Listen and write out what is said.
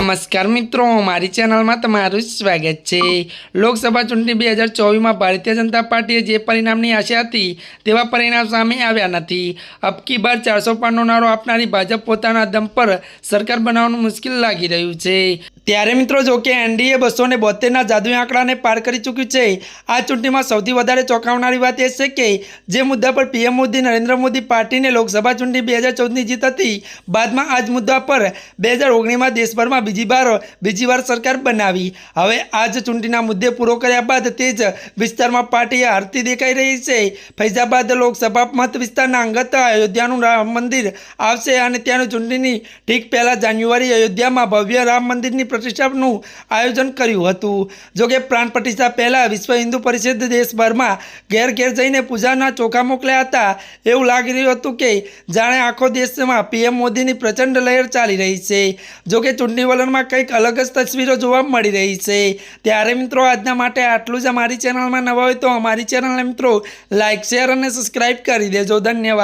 નમસ્કાર મિત્રો, મારી ચેનલમાં તમારું સ્વાગત છે. લોકસભા ચૂંટણી બે હજાર ચોવીસમાં ભારતીય જનતા પાર્ટીએ જે પરિણામની આશા હતી, તેવા પરિણામ સામે આવ્યા નથી. અબકી બાર ચારસો પારનો નારો આપનારી ભાજપ પોતાના દમ પર સરકાર બનાવવાનું મુશ્કેલ લાગી રહ્યું છે. ત્યારે મિત્રો જો કે એનડીએ બસો ને બોતેરના જાદુઈ આંકડાને પાર કરી ચૂક્યું છે. આ ચૂંટણીમાં સૌથી વધારે ચોંકાવનારી વાત એ છે કે જે મુદ્દા પર પીએમ મોદી, નરેન્દ્ર મોદી પાર્ટીને લોકસભા ચૂંટણી બે હજાર ચૌદની જીત હતી. બાદમાં આ જ મુદ્દા પર બે હજાર ઓગણીસમાં દેશભરમાં બીજી વાર બીજી વાર સરકાર બનાવી. હવે આ જ ચૂંટણીના મુદ્દે પૂરો કર્યા બાદ તે જ વિસ્તારમાં પાર્ટી હારતી દેખાઈ રહી છે. ફૈઝાબાદ લોકસભા મત વિસ્તારના અંગત અયોધ્યાનું રામ મંદિર આવશે અને ત્યાંનું ચૂંટણીની ઠીક પહેલાં જાન્યુઆરી અયોધ્યામાં ભવ્ય રામ મંદિરની પ્રતિષ્ઠાનું આયોજન કર્યું હતું. જોકે પ્રાણ પ્રતિષ્ઠા પહેલાં વિશ્વ હિન્દુ પરિષદ દેશભરમાં ઘેર ઘેર જઈને પૂજાના ચોખા મોકલ્યા હતા. એવું લાગી રહ્યું હતું કે જાણે આખો દેશમાં પીએમ મોદીની પ્રચંડ લહેર ચાલી રહી છે. જોકે ચૂંટણી વલણમાં કંઈક અલગ જ તસવીરો જોવા મળી રહી છે. ત્યારે મિત્રો આજના માટે આટલું જ. અમારી ચેનલમાં નવા હોય તો અમારી ચેનલને મિત્રો લાઇક શેર અને સબસ્ક્રાઈબ કરી દેજો. ધન્યવાદ.